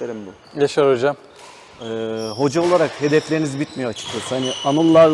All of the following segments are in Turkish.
Derim bu. Yaşar hocam. Ee, hoca olarak hedefleriniz bitmiyor açıkçası. Hani Anıl'la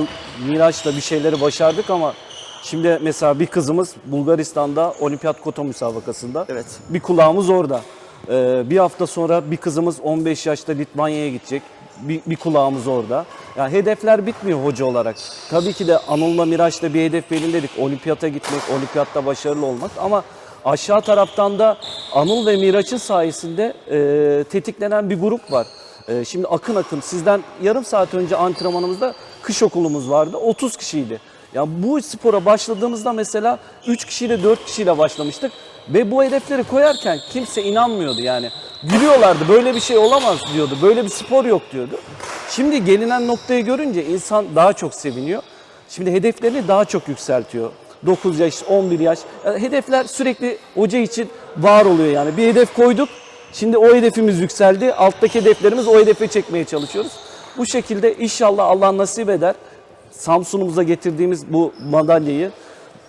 Miraç'la bir şeyleri başardık ama şimdi mesela bir kızımız Bulgaristan'da olimpiyat kota müsabakasında. Evet. Bir kulağımız orada. Ee, bir hafta sonra bir kızımız 15 yaşta Litvanya'ya gidecek. Bir, bir kulağımız orada. Yani hedefler bitmiyor hoca olarak. Tabii ki de Anıl'la Miraç'la bir hedef belirledik. Olimpiyata gitmek, olimpiyatta başarılı olmak ama aşağı taraftan da Anıl ve Miraç'ın sayesinde e, tetiklenen bir grup var. E, şimdi akın akın sizden yarım saat önce antrenmanımızda kış okulumuz vardı. 30 kişiydi. Ya bu spora başladığımızda mesela 3 kişiyle 4 kişiyle başlamıştık ve bu hedefleri koyarken kimse inanmıyordu yani. Gülüyorlardı böyle bir şey olamaz diyordu. Böyle bir spor yok diyordu. Şimdi gelinen noktayı görünce insan daha çok seviniyor. Şimdi hedeflerini daha çok yükseltiyor. 9 yaş, 11 yaş. Yani hedefler sürekli hoca için var oluyor yani. Bir hedef koyduk. Şimdi o hedefimiz yükseldi. Alttaki hedeflerimiz o hedefe çekmeye çalışıyoruz. Bu şekilde inşallah Allah nasip eder. Samsun'umuza getirdiğimiz bu madalyayı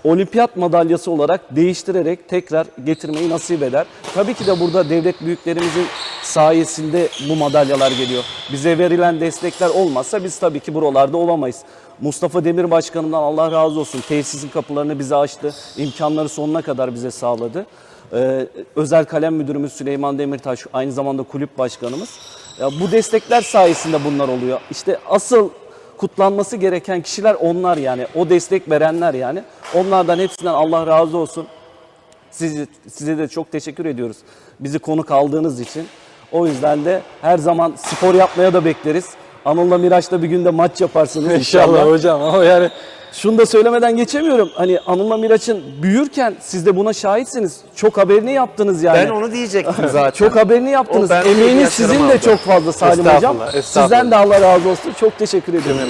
olimpiyat madalyası olarak değiştirerek tekrar getirmeyi nasip eder. Tabii ki de burada devlet büyüklerimizin sayesinde bu madalyalar geliyor. Bize verilen destekler olmazsa biz tabii ki buralarda olamayız. Mustafa Demir Başkanımdan Allah razı olsun. Tesisin kapılarını bize açtı. İmkanları sonuna kadar bize sağladı. Ee, özel kalem müdürümüz Süleyman Demirtaş aynı zamanda kulüp başkanımız. Ya bu destekler sayesinde bunlar oluyor. İşte asıl kutlanması gereken kişiler onlar yani. O destek verenler yani. Onlardan hepsinden Allah razı olsun. Sizi, size de çok teşekkür ediyoruz. Bizi konuk aldığınız için. O yüzden de her zaman spor yapmaya da bekleriz. Anıl'la Miraç'la bir günde maç yaparsınız inşallah. İnşallah hocam ama yani Şunu da söylemeden geçemiyorum. Hani Anıl'la Miraç'ın büyürken siz de buna şahitsiniz. Çok haberini yaptınız yani. Ben onu diyecektim zaten. Çok haberini yaptınız. O Emeğiniz sizin de aldı. çok fazla Salim Hocam. Sizden de Allah razı olsun. Çok teşekkür ediyorum.